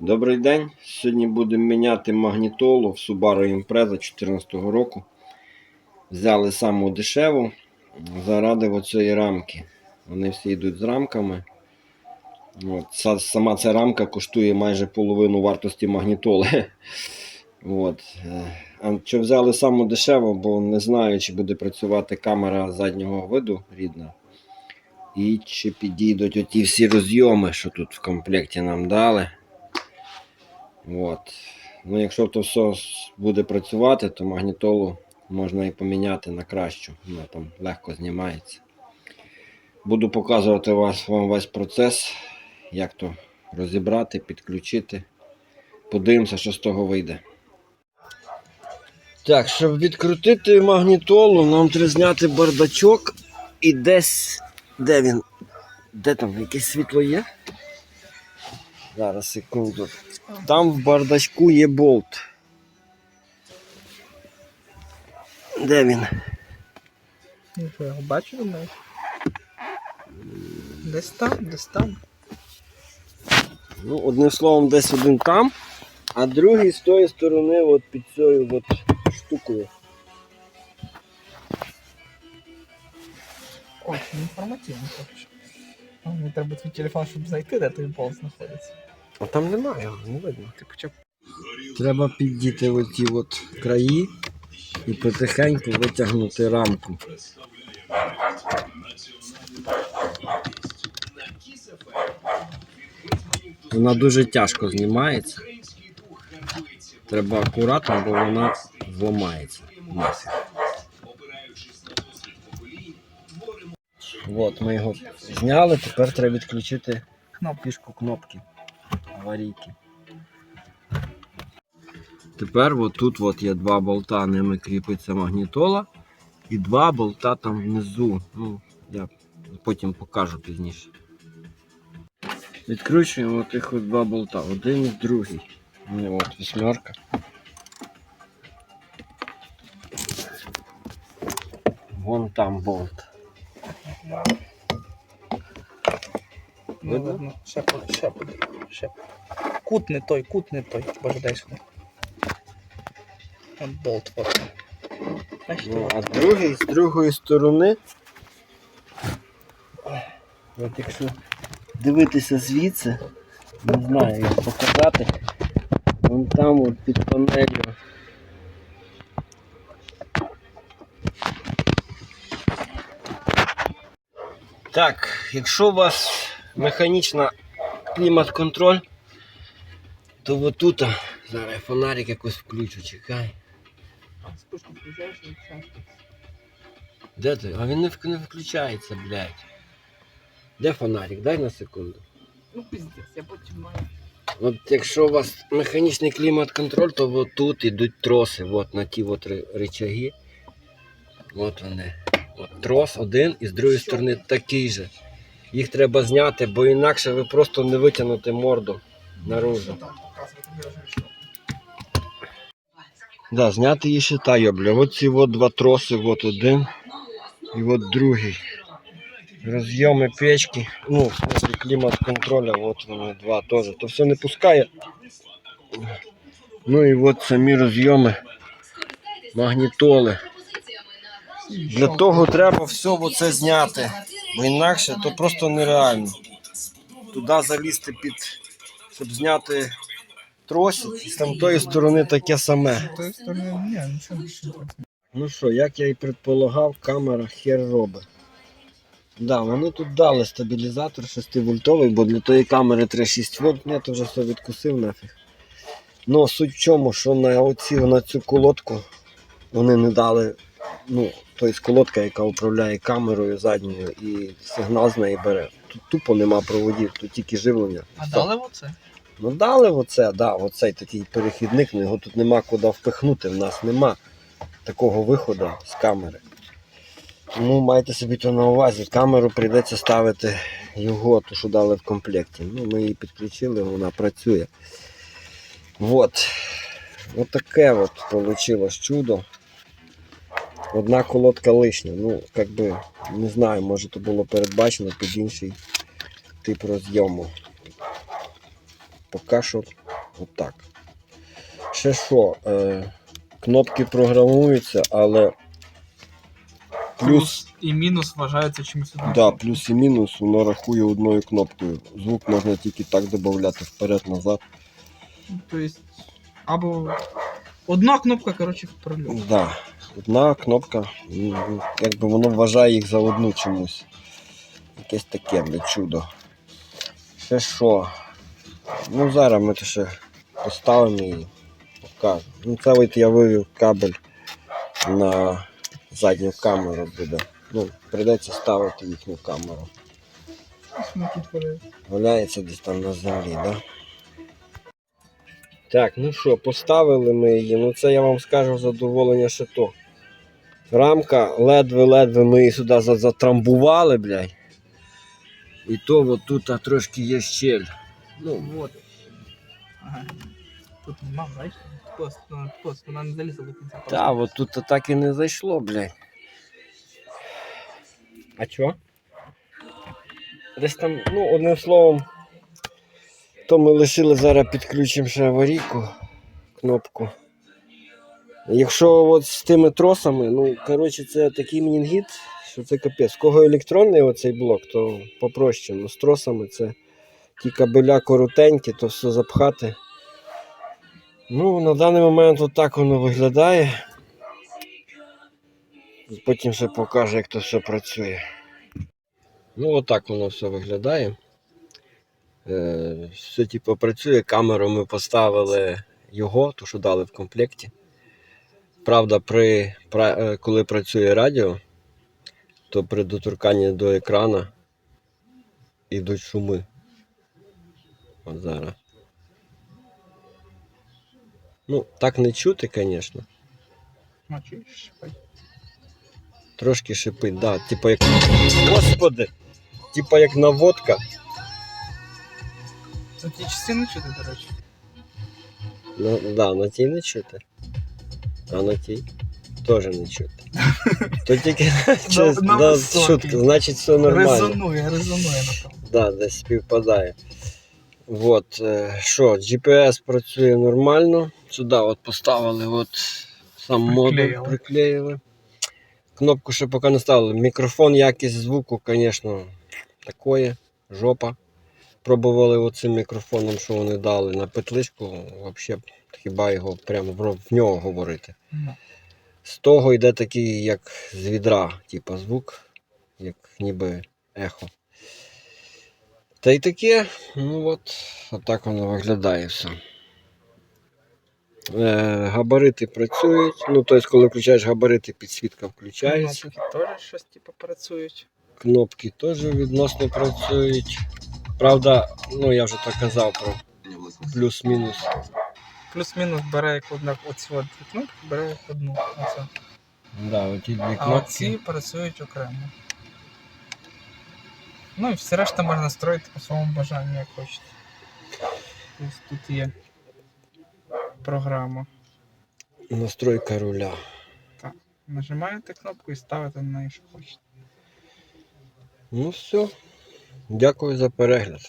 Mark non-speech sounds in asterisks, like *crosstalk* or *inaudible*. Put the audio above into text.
Добрий день. Сьогодні будемо міняти магнітолу в Subaru Impreza 2014 року. Взяли саму дешеву заради оцієї рамки. Вони всі йдуть з рамками. От, сама ця рамка коштує майже половину вартості магнітоли. *laughs* От. е, А що взяли саму дешеву, бо не знаю, чи буде працювати камера заднього виду рідна. І чи підійдуть оті всі розйоми, що тут в комплекті нам дали. От. Ну, якщо то все буде працювати, то магнітолу можна і поміняти на кращу. Вона там легко знімається. Буду показувати вас, вам весь процес, як то розібрати, підключити. Подивимося, що з того вийде. Так, щоб відкрутити магнітолу, нам треба зняти бардачок і десь. Де він? Де там? Якесь світло є? Зараз, секунду. Там в бардачку є болт. Де він? Ну, що, його бачу? Десь там, десь там. Ну, одним словом, десь один там, а другий з тої сторони, от під цією от штукою. Очень інформативно поки що. Мені треба твій телефон, щоб знайти, де той болт знаходиться. А там немає, його, не видно. Ти почав. Треба піддіти оті от краї і потихеньку витягнути рамку. Вона дуже тяжко знімається. Треба акуратно, бо вона зламається. От, ми його зняли, тепер треба відключити Кнопки. фішку кнопки аварійки. Тепер от тут от є два болта, ними кріпиться магнітола. І два болта там внизу. Ну, я потім покажу пізніше. Відкручуємо тих от два болта. Один і другий. Ну, от вісьмерка. Вон там болт. Ну, Видно? ладно, ще ще буде, ще. Кут не той, кут не той. Боже, дай сюди. От болт, от. Ну, а з другої, з другої сторони, от якщо дивитися звідси, не знаю як показати, вон там от під панелью. Так, якщо у вас механічна клімат-контроль, то отут, зараз фонарик якось включу, чекай. Де ти? А він не, вк- включається, блядь. Де фонарик? Дай на секунду. Ну, пиздець, я потім маю. От якщо у вас механічний клімат-контроль, то от тут йдуть троси, от на ті от ри- От вони. От трос один і з другої сторони такий же. Їх треба зняти, бо інакше ви просто не витягнете морду наружу. Да, зняти її ще та йобля. От ці от два троси, от один і от другий. Розйоми печки, ну, в смысле клімат контроля, от вони два теж. То все не пускає. Ну і от самі розйоми магнітоли. Для того треба все оце зняти. Бо інакше то просто нереально. Туди залізти під, щоб зняти тросик, і з тамтої сторони таке саме. Ні. Ну що, як я і предполагав, камера хер робить. Да, вони тут дали стабілізатор 6 вольтовий, бо для тої камери треба 6 вольт, я то вже все відкусив нафіг. Ну, суть в чому, що на, оці, на цю колодку вони не дали, ну, тобто колодка, яка управляє камерою задньою і сигнал з неї бере. Тут тупо нема проводів, тут тільки живлення. А Все. дали оце? Ну дали оце, да, оцей такий перехідник, ну його тут нема куди впихнути, в нас нема такого виходу з камери. Тому майте собі то на увазі, камеру прийдеться ставити його, ту, що дали в комплекті. Ну, ми її підключили, вона працює. От. От таке от вийшло чудо. Одна колодка лишня. Ну, як би, не знаю, може то було передбачено під інший тип розйому. Поки що Отак. Ще що, е, кнопки програмуються, але плюс, і мінус вважається чимось одним. да, плюс і мінус воно рахує одною кнопкою. Звук можна тільки так додати вперед-назад. Тобто, або одна кнопка, коротше, прольот. Да. Одна кнопка, якби воно вважає їх за одну чомусь. Якесь таке, блядь, чудо. Ще що? Ну зараз ми то ще поставимо і покажемо. Ну це от я вивів кабель на задню камеру буде. Ну, прийдеться ставити їхню камеру. Валяється десь там на землі, да? Так, ну що, поставили ми її. Ну це я вам скажу задоволення ще то. Рамка, ледве-ледве ми її сюди затрамбували, блядь. І то от тут а, трошки є щель. Ну, Вот. Ага. Тут нема, бачиш? Пост, ну, пост, вона не залізла до кінця. та, от тут а так і не зайшло, блядь. А чо? Десь там, ну, одним словом, то ми лишили зараз підключимо ще аварійку, кнопку. Якщо от з тими тросами, ну, коротше, це такий менінгіт, що це капець. Кого електронний оцей блок, то попроще. Ну, з тросами це ті кабеля коротенькі, то все запхати. Ну, на даний момент отак воно виглядає. Потім ще покаже, як то все працює. Ну, отак воно все виглядає. Е, все типу працює. Камеру ми поставили його, ту, що дали в комплекті. Правда, при, е, коли працює радіо, то при доторканні до екрана йдуть шуми. От зараз. Ну, так не чути, звісно. Ну, шипить. Трошки шипить, да. Типа як. Господи! Типа як наводка. Ну, ті частини чути, до речі. Ну, да, на тій не чути. А на тій теж не чути. То тільки щось, на *laughs* да, високій. чутка, значить все нормально. Резонує, резонує на тому. Да, десь співпадає. Вот, е, що, GPS працює нормально. Сюди от поставили от сам модуль, Приклеїли. приклеїли. Кнопку ще поки не ставили. Мікрофон, якість звуку, звісно, такої, жопа. Пробували оцим мікрофоном, що вони дали на петличку, взагалі хіба його прямо в, в нього говорити. Ну, З того йде такий, як з відра, типу звук, як ніби ехо. Та й таке, ну от, отак воно виглядає все. Е, габарити працюють. Ну, тобто, коли включаєш габарити, підсвітка включається. кнопки теж щось типу працюють. Кнопки теж відносно працюють. Правда, ну я вже так казав про плюс-мінус. Плюс-мінус бере як одна оці от дві кнопки, бере як одну. Оце. Да, оті дві А кнопки. ці працюють окремо. Ну і все решта можна настроїти по своєму бажанню, як хочете. Тобто тут є програма. Настройка руля. Так. Нажимаєте кнопку і ставите на неї, що хочете. Ну все. Дякую за перегляд.